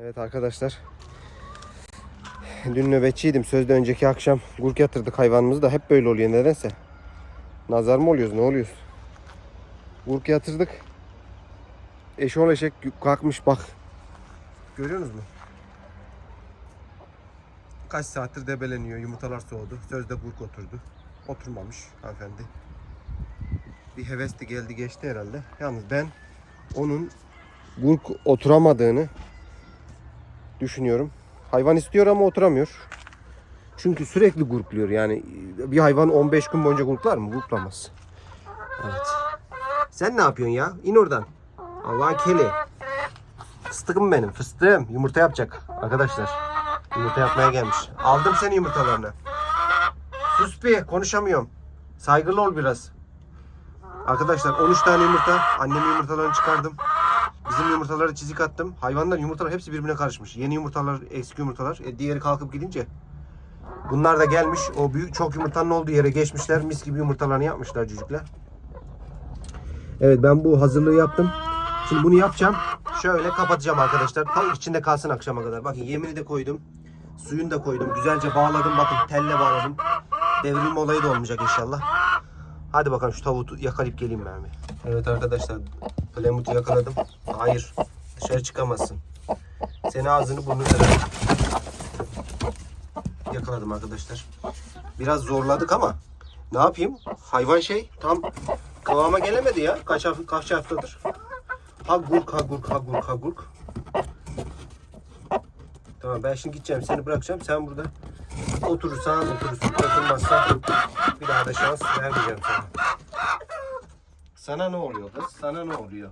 Evet arkadaşlar. Dün nöbetçiydim. Sözde önceki akşam gurk yatırdık hayvanımızı da hep böyle oluyor nedense. Nazar mı oluyoruz ne oluyoruz? Gurk yatırdık. Eşol eşek kalkmış bak. Görüyorsunuz mu? Kaç saattir debeleniyor. Yumurtalar soğudu. Sözde gurk oturdu. Oturmamış hanımefendi. Bir hevesli geldi geçti herhalde. Yalnız ben onun gurk oturamadığını düşünüyorum. Hayvan istiyor ama oturamıyor. Çünkü sürekli gurkluyor. Yani bir hayvan 15 gün boyunca gurklar mı? Gurklamaz. Evet. Sen ne yapıyorsun ya? İn oradan. Allah'ın keli. Fıstığım benim. Fıstığım. Yumurta yapacak. Arkadaşlar. Yumurta yapmaya gelmiş. Aldım senin yumurtalarını. Sus bir. Konuşamıyorum. Saygılı ol biraz. Arkadaşlar 13 tane yumurta. Annemin yumurtalarını çıkardım. Bizim yumurtaları çizik attım. Hayvanların yumurtalar hepsi birbirine karışmış. Yeni yumurtalar, eski yumurtalar. E, diğeri kalkıp gidince. Bunlar da gelmiş. O büyük çok yumurtanın olduğu yere geçmişler. Mis gibi yumurtalarını yapmışlar cücükler. Evet ben bu hazırlığı yaptım. Şimdi bunu yapacağım. Şöyle kapatacağım arkadaşlar. Tam içinde kalsın akşama kadar. Bakın yemini de koydum. Suyunu da koydum. Güzelce bağladım. Bakın telle bağladım. Devrilme olayı da olmayacak inşallah. Hadi bakalım şu tavuğu yakalayıp geleyim ben bir. Evet arkadaşlar. Plemut'u yakaladım. Hayır. Dışarı çıkamazsın. Seni ağzını burnunu kırarım. Yakaladım arkadaşlar. Biraz zorladık ama ne yapayım? Hayvan şey tam kıvama gelemedi ya. Kaç, hafta, kaç haftadır. Ha gurk ha gurk ha gurk ha gurk. Tamam ben şimdi gideceğim seni bırakacağım. Sen burada oturursan oturursun. Oturmazsan bir daha da şans vermeyeceğim sana. Sana ne oluyor kız? Sana ne oluyor?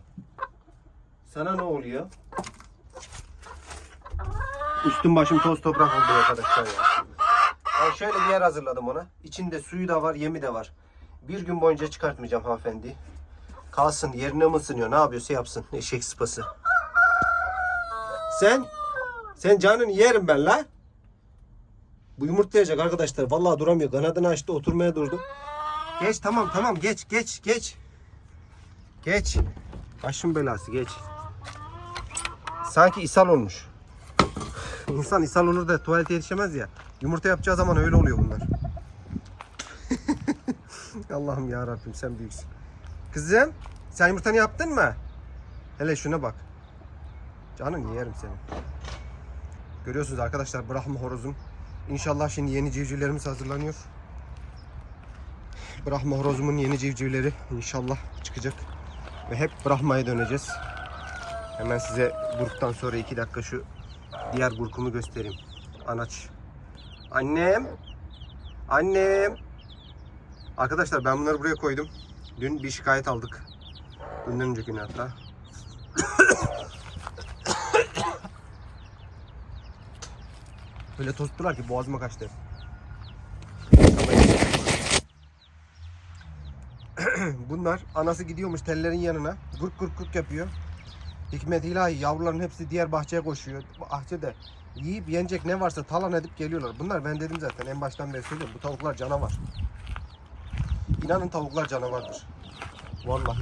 Sana ne oluyor? Üstüm başım toz toprak oldu arkadaşlar ya. Ben şöyle bir yer hazırladım ona. İçinde suyu da var, yemi de var. Bir gün boyunca çıkartmayacağım hanımefendi. Kalsın, yerine mi ısınıyor, ne yapıyorsa yapsın. Eşek sıpası. Sen, sen canını yerim ben la. Bu yumurtlayacak arkadaşlar. Vallahi duramıyor. Kanadını açtı, oturmaya durdu. Geç tamam tamam geç geç geç. Geç. Başım belası geç. Sanki ishal olmuş. İnsan ishal olur da tuvalete yetişemez ya. Yumurta yapacağı zaman öyle oluyor bunlar. Allah'ım ya Rabbim sen büyüksün. Kızım sen yumurtanı yaptın mı? Hele şuna bak. Canım yerim seni. Görüyorsunuz arkadaşlar Brahma horozum. İnşallah şimdi yeni civcivlerimiz hazırlanıyor. Brahma horozumun yeni civcivleri inşallah çıkacak. Ve hep Brahma'ya döneceğiz. Hemen size gruptan sonra iki dakika şu diğer gurkumu göstereyim. Anaç. Annem. Annem. Arkadaşlar ben bunları buraya koydum. Dün bir şikayet aldık. Dünden önceki gün hatta. Öyle tosttular ki boğazıma kaçtı. Bunlar anası gidiyormuş tellerin yanına. Gurk gurk gurk yapıyor. Hikmet ilahi yavruların hepsi diğer bahçeye koşuyor. Bahçede yiyip yenecek ne varsa talan edip geliyorlar. Bunlar ben dedim zaten en baştan beri söylüyorum. Bu tavuklar canavar. İnanın tavuklar canavardır. Vallahi.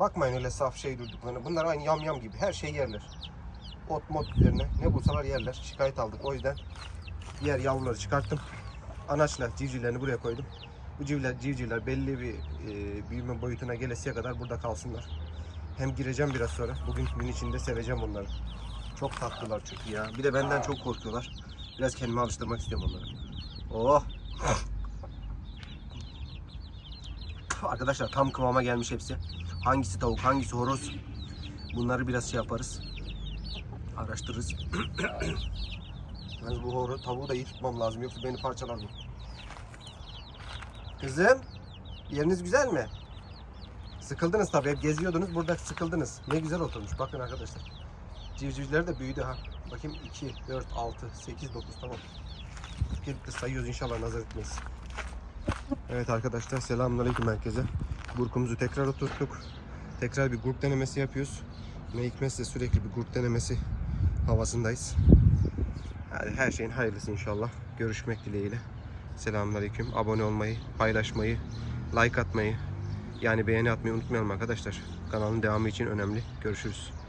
Bakmayın öyle saf şey durduklarına. Bunlar aynı yam yam gibi. Her şey yerler. Ot mot üzerine ne bulsalar yerler. Şikayet aldık. O yüzden diğer yavruları çıkarttım. Anaçla civcivlerini buraya koydum. Bu civcivler, civcivler belli bir e, büyüme boyutuna gelesiye kadar burada kalsınlar. Hem gireceğim biraz sonra. Bugün gün içinde seveceğim onları. Çok tatlılar çünkü ya. Bir de benden çok korkuyorlar. Biraz kendime alıştırmak istiyorum onları. Oh! Arkadaşlar tam kıvama gelmiş hepsi. Hangisi tavuk, hangisi horoz? Bunları biraz şey yaparız. Araştırırız. Yalnız bu horoz tavuğu da iyi tutmam lazım yoksa beni parçalar bu. Kızım, yeriniz güzel mi? Sıkıldınız tabii. Hep geziyordunuz. Burada sıkıldınız. Ne güzel oturmuş. Bakın arkadaşlar. Civcivler de büyüdü ha. Bakayım 2, 4, 6, 8, 9 tamam. Birlikte sayıyoruz inşallah nazar etmeyiz. Evet arkadaşlar selamünaleyküm herkese. Gurkumuzu tekrar oturttuk. Tekrar bir grup denemesi yapıyoruz. Ne hikmetse sürekli bir grup denemesi havasındayız. Yani her şeyin hayırlısı inşallah. Görüşmek dileğiyle. Selamünaleyküm. Abone olmayı, paylaşmayı, like atmayı, yani beğeni atmayı unutmayalım arkadaşlar. Kanalın devamı için önemli. Görüşürüz.